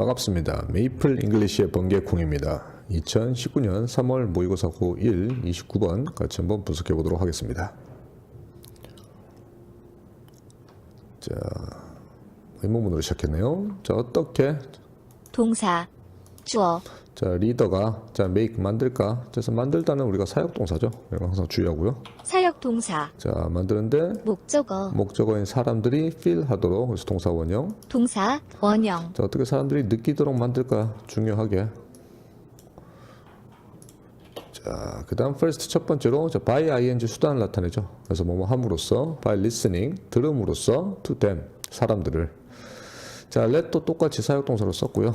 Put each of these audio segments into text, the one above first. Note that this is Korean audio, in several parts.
반갑습니다. 메이플 잉글리시의 번개콩입니다. 2019년 3월 모의고사 고 1 29번 같이 한번 분석해 보도록 하겠습니다. 자, 의문문으로 시작했네요. 자, 어떻게? 동사 주어 자, 리더가 자, make 만들까? 그래서 만들다는 우리가 사역 동사죠. 이거 항상 주의하고요. 사역 동사 자, 만드는데 목적어 목적어인 사람들이 feel 하도록 그래서 동사 원형. 동사 원형 자, 어떻게 사람들이 느끼도록 만들까? 중요하게. 자, 그 다음 first 첫 번째로 자, by ing 수단을 나타내죠. 그래서 뭐뭐 함으로써 by listening 들음으로써 to them 사람들을. 자, let도 똑같이 사역 동사로 썼고요.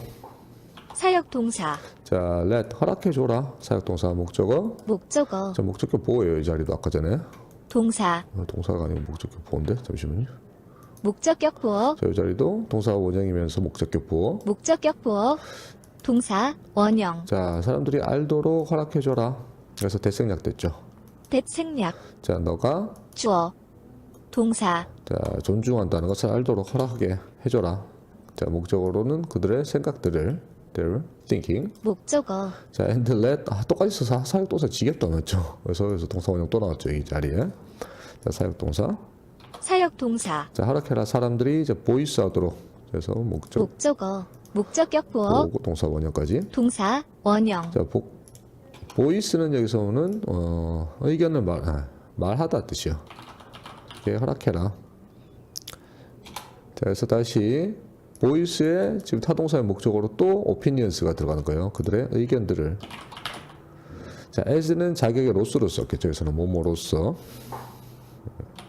사역 동사 자, let 허락해줘라 사역동사 목적어. 목적어 자, 목적격 보호예요 이 자리도 아까 전에. 동사 어, 동사가 아니고 목적격 보호인데 잠시만요. 목적격 보어 자, 이 자리도 동사 원형이면서 목적격 보호. 목적격 보어 동사 원형 자, 사람들이 알도록 허락해줘라. 그래서 대생략 됐죠. 대생략 자, 너가 주어 동사 자, 존중한다는 것을 알도록 허락하게 해줘라. 자, 목적으로는 그들의 생각들을 their thinking. 목적어 자, and let 아, 똑같이 써서 사역 동사 지겹도 나왔죠. 그래서 여기서 동사 원형 또 나왔죠 이 자리에. 자, 사역 동사. 사역 동사 자, 허락해라 사람들이 이제 보이스 하도록. 그래서 목적 목적어 목적격 보어 동사 원형까지. 동사 원형 자, 보, 보이스는 여기서는 어, 의견을 말, 아, 말하다 뜻이요. 이렇게 허락해라. 자, 그래서 다시 보이스의 지금 타동사의 목적으로 또 opinions가 들어가는 거예요. 그들의 의견들을. 자, as는 자격의 로스로 썼겠죠. 여기서는 뭐뭐로서.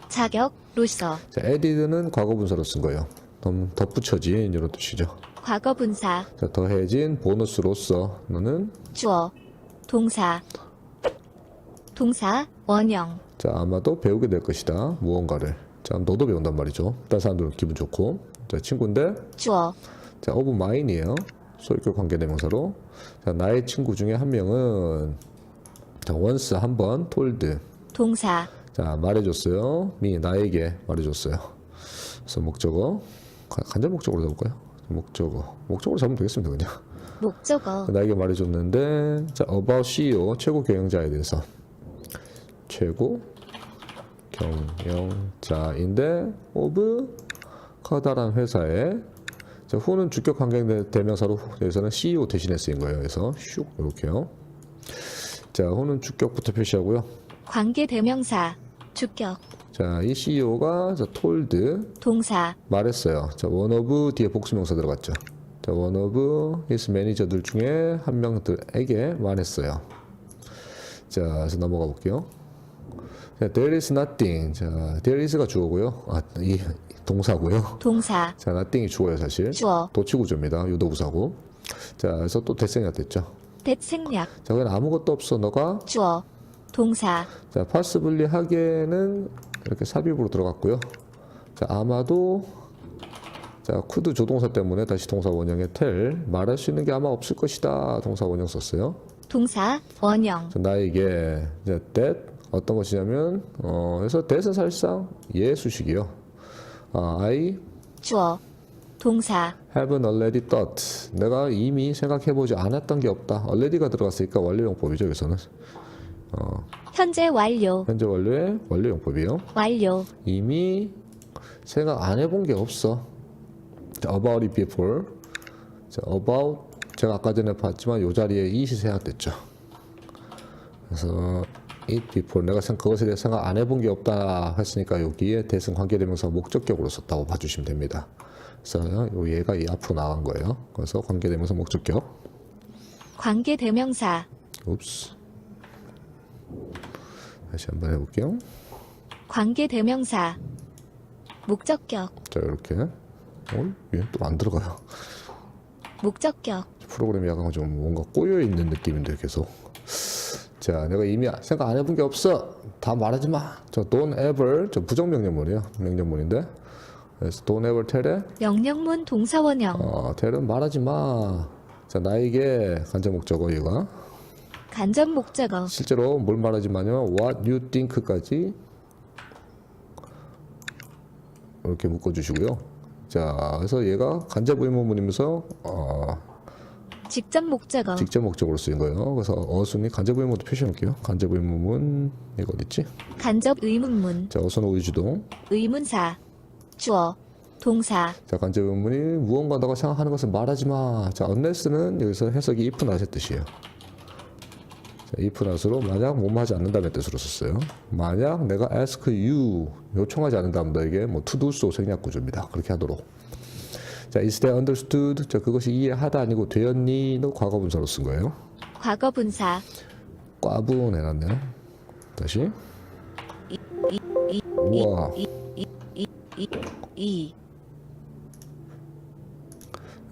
자격로서 자, added는 과거 분사로 쓴 거예요. 덧- 덧붙여진 이런 뜻이죠. 과거 분사 자, 더해진 보너스로서 너는 주어 동사 동사 원형 자 아마도 배우게 될 것이다 무언가를 자 너도 배운단 말이죠. 다른 사람들은 기분 좋고. 자 친구인데? 주어 자 오브 마인이에요. 소유격 관계대명사로. 자 나의 친구 중에 한 명은 자 once 한번 told. 동사. 자 말해줬어요. 미 나에게 말해줬어요. 그래서 목적어. 가- 간접 목적으로 잡을까요? 목적어. 목적으로 잡으면 되겠습니다 그냥. 목적어. 나에게 말해줬는데 자 about CEO 최고 경영자에 대해서. 최고 경영자인데 of 커다란 회사에 자 후는 주격 관계 대명사로 여기서는 CEO 대신에 쓰인 거예요. 그래서 슉 이렇게요. 자 후는 주격부터 표시하고요. 관계 대명사 주격 자 이 CEO가 자 told 동사 말했어요. 자, one of 뒤에 복수명사 들어갔죠. 자, one of his 매니저들 중에 한 명들에게 말했어요. 자, 그래서 넘어가 볼게요. 자, there is nothing. 자, there is가 주어고요. 아, 이 동사고요. 동사 자, nothing이 주어요, 사실. 주어 도치구조입니다. 유도부사고. 자, 그래서 또 대생략 됐죠. 대생략 자, 그냥 아무것도 없어. 너가 주어 동사 자, 파스블리 하게는 이렇게 삽입으로 들어갔고요. 자, 아마도 자, 쿠드 조동사 때문에 다시 동사 원형에 텔 말할 수 있는 게 아마 없을 것이다. 동사 원형 썼어요. 동사 원형 자, 나에게 이제 that 어떤 것이냐면 어, 그래서 that은 사실상 예수식이요. 아, I 주어 동사 haven't already thought. 내가 이미 생각해보지 않았던 게 없다. already가 들어갔으니까 완료용법이죠. 여기서는 현재 완료 현재 완료의 완료용법이요. 완료 이미 생각 안 해본 게 없어. 자, about it before. 자, about 제가 아까 전에 봤지만 요 자리에 it이 생각됐죠. 그래서 it before 내가 생 그것에 대해 생각 안 해본 게 없다 했으니까 여기에 대승 관계대명사 목적격으로 썼다고 봐주시면 됩니다. 그래서 요 얘가 이 앞으로 나간 거예요. 그래서 관계대명사 목적격. 관계 대명사 옵스. 다시 한번 해볼게요. 관계 대명사 목적격 자 이렇게. 어? 얘또 안 들어가요. 목적격 프로그램이 약간 좀 뭔가 꼬여 있는 느낌인데 계속. 자, 내가 이미 생각 안 해본 게 없어. 다 말하지 마. 저 don't ever 저 부정 명령문이에요. 명령문인데. 그래서 don't ever tell에 명령문 동사 원형 어, tell은 말하지 마. 자, 나에게 간접 목적어 얘가 간접 목적어 실제로 뭘 말하지 마냐면 what you think까지 이렇게 묶어 주시고요. 자, 그래서 얘가 간접 의문문이면서 어, 직접 목적어. 직접 목적으로 쓰인 거예요. 그래서 어순이 간접 의문도 표시해 놓을게요. 간접 의문문 이거 어디 있지? 간접 의문문. 자, 어순 의주동. 의문사. 주어. 동사. 자, 간접 의문문이 무언가 너가 생각하는 것을 말하지 마. 자, unless는 여기서 해석이 if not의 뜻이에요. 자, if not으로 만약 뭐뭐 하지 않는다는 뜻으로 썼어요. 만약 내가 ask you 요청하지 않는다면 너에게 뭐 to do so 생략 구조입니다. 그렇게 하도록. 자, is that understood? 자, 그것이 이해하다 아니고 되었니?도 과거 분사로 쓴 거예요. 과거 분사. 꽈분 해놨네요. 다시. 우와. 이.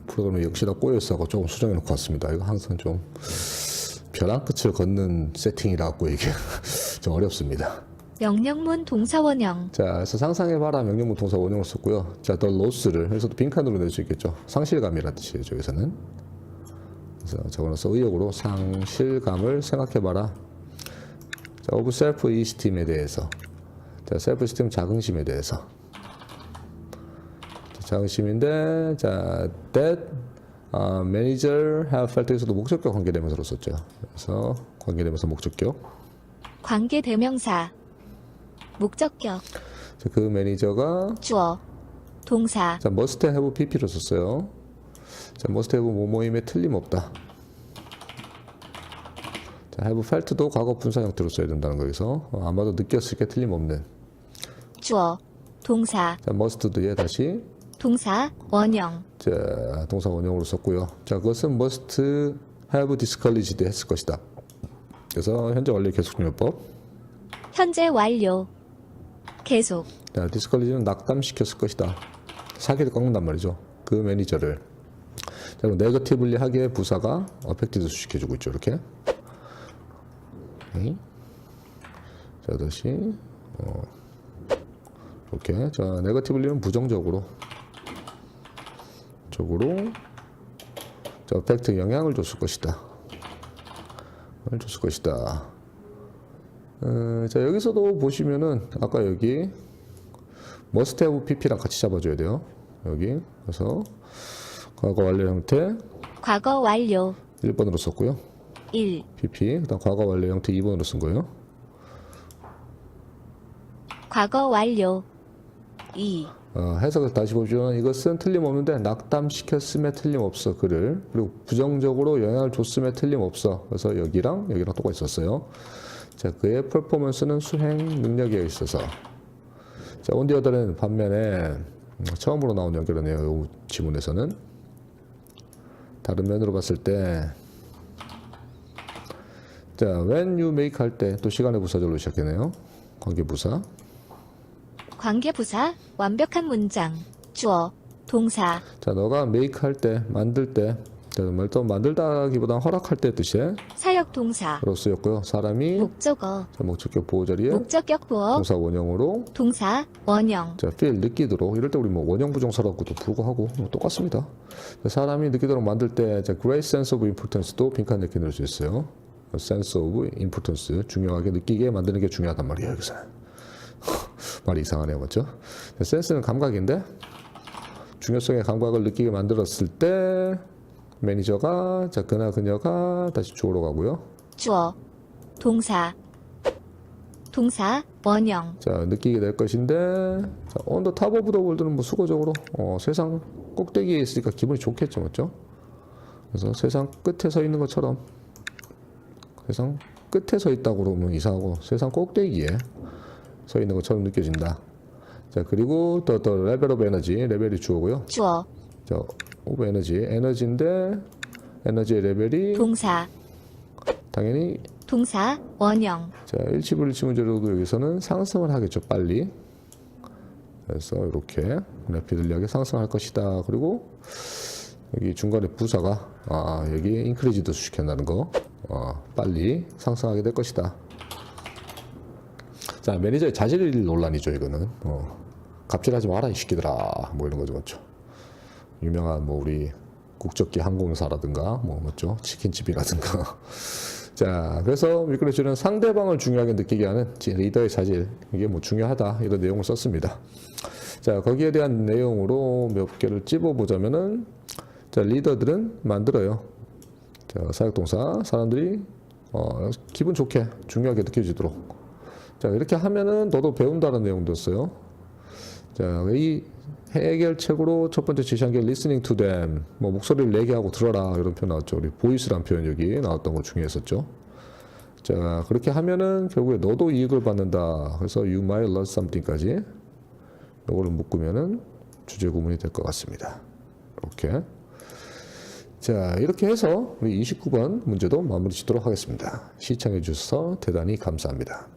프로그램이 역시나 꼬여있어서 조금 수정해 놓고 왔습니다. 이거 항상 좀 벼랑 끝을 걷는 세팅이라고 이게 좀 어렵습니다. 명령문 동사 원형. 자, 그래서 상상해봐라 명령문 동사 원형을 썼고요. 자, the loss를 여기서도 빈칸으로 낼 수 있겠죠. 상실감이라는 뜻이에요, 저기서는. 그래서 적어놔서 의역으로 상실감을 생각해봐라. 자, of self esteem에 대해서. 자, self esteem 자긍심에 대해서. 자, 자긍심인데, 자, that 아, manager have felt에서도 목적격 관계대명사로 썼죠. 그래서 관계대명사 목적격. 관계 대명사. 목적격. 자, 그 매니저가 주어. 동사. 자, must have pp로 썼어요. 자, must have 뭐뭐임에 틀림없다. 자, have felt도 과거 분사 형태로 써야 된다는 거여서 어, 아마도 느꼈을 게 틀림없는. 주어. 동사. 자, must도 예 다시 동사 원형. 자, 동사 원형으로 썼고요. 자, 그것은 must have discouraged 했을 것이다. 그래서 현재 완료 계속용법. 현재 완료. 계속. 자, discourage는 낙담시켰을 것이다. 사기를 꺾는단 말이죠. 그 매니저를. 자, 그럼 네거티블리 하기에 부사가 어펙티드 시켜주고 있죠. 이렇게. 오케이. 자, 다시. 어, 이렇게. 자, 네거티블리는 부정적으로. 적으로. 자, 어펙트 영향을 줬을 것이다. 줬을 것이다. 어, 자, 여기서도 보시면은, 아까 여기, must have pp랑 같이 잡아줘야 돼요. 여기. 그래서, 과거 완료 형태 과거 완료. 1번으로 썼고요. 1. pp. 그 다음 과거 완료 형태 2번으로 쓴 거예요. 과거 완료. 2. 어, 해석을 다시 보시면 이것은 틀림없는데 낙담시켰음에 틀림없어 그를 그리고 부정적으로 영향을 줬음에 틀림없어 그래서 여기랑 여기랑 똑같이 썼어요 자 그의 퍼포먼스는 수행 능력에 있어서 자 온디어들은 반면에 음, 처음으로 나온 연결이네요 이 지문에서는 다른 면으로 봤을 때 자, when you make 할 때 또 시간의 부사절로 시작했네요. 관계 부사. 관계 부사. 완벽한 문장. 주어. 동사. 자, 너가 make 할 때, 만들 때, 자, 말또 만들다기보다 허락할 때 뜻의 사역 동사. 로 쓰였고요. 사람이 목적어. 자, 목적격 보호 자리에 목적격 보어. 동사 원형으로 동사 원형. 자, feel 느끼도록 이럴 때 우리 뭐 원형 부정사라고도 불구하고 뭐 똑같습니다. 자, 사람이 느끼도록 만들 때 자, great sense of importance도 빈칸 이렇게 넣을 수 있어요. sense of importance 중요하게 느끼게 만드는 게 중요하단 말이에요. 여기서 말이 이상하네요, 맞죠? 자, 센스는 감각인데 중요성의 감각을 느끼게 만들었을 때 매니저가 자 그나 그녀가 다시 주어로 가고요. 주어. 동사. 동사 원형. 자 느끼게 될 것인데 자, on the top of the world는 뭐 수고적으로 어, 세상 꼭대기에 있으니까 기분이 좋겠죠 맞죠 그래서 세상 끝에 서 있는 것처럼 세상 끝에 서 있다고 그러면 이상하고 세상 꼭대기에 서 있는 것처럼 느껴진다 자 그리고 또, 또 레벨 오브 에너지 레벨이 주어고요 주어. 자 오브 에너지 에너지인데 에너지의 레벨이 동사. 당연히 동사 원형. 자, 일치불 일치 문제로도 여기서는 상승을 하겠죠, 빨리. 그래서 이렇게 레피들리하게 상승할 것이다. 그리고 여기 중간에 부사가 아, 여기 인크리지드 시켰다는 거. 어, 빨리 상승하게 될 것이다. 자, 매니저의 자질 논란이죠, 이거는. 어, 갑질하지 마라, 이 새끼들아. 뭐 이런 거죠, 맞죠? 유명한 뭐 우리 국적기 항공사라든가 뭐 맞죠? 치킨집이라든가 자, 그래서 미끄러지는 상대방을 중요하게 느끼게 하는 지- 리더의 자질 이게 뭐 중요하다 이런 내용을 썼습니다. 자, 거기에 대한 내용으로 몇 개를 찝어보자면은 자, 리더들은 만들어요. 자, 사역동사 사람들이 어, 기분 좋게 중요하게 느껴지도록. 자, 이렇게 하면은 너도 배운다는 내용도 있어요. 자, 이 해결책으로 첫 번째 제시한 게 listening to them. 뭐 목소리를 내게 하고 들어라 이런 표현 나왔죠. 우리 보이스란 표현 여기 나왔던 거 중요했었죠. 자, 그렇게 하면은 결국에 너도 이익을 받는다. 그래서 you might learn something까지 요거를 묶으면은 주제 구문이 될 것 같습니다. 이렇게. 자, 이렇게 해서 우리 29번 문제도 마무리 짓도록 하겠습니다. 시청해 주셔서 대단히 감사합니다.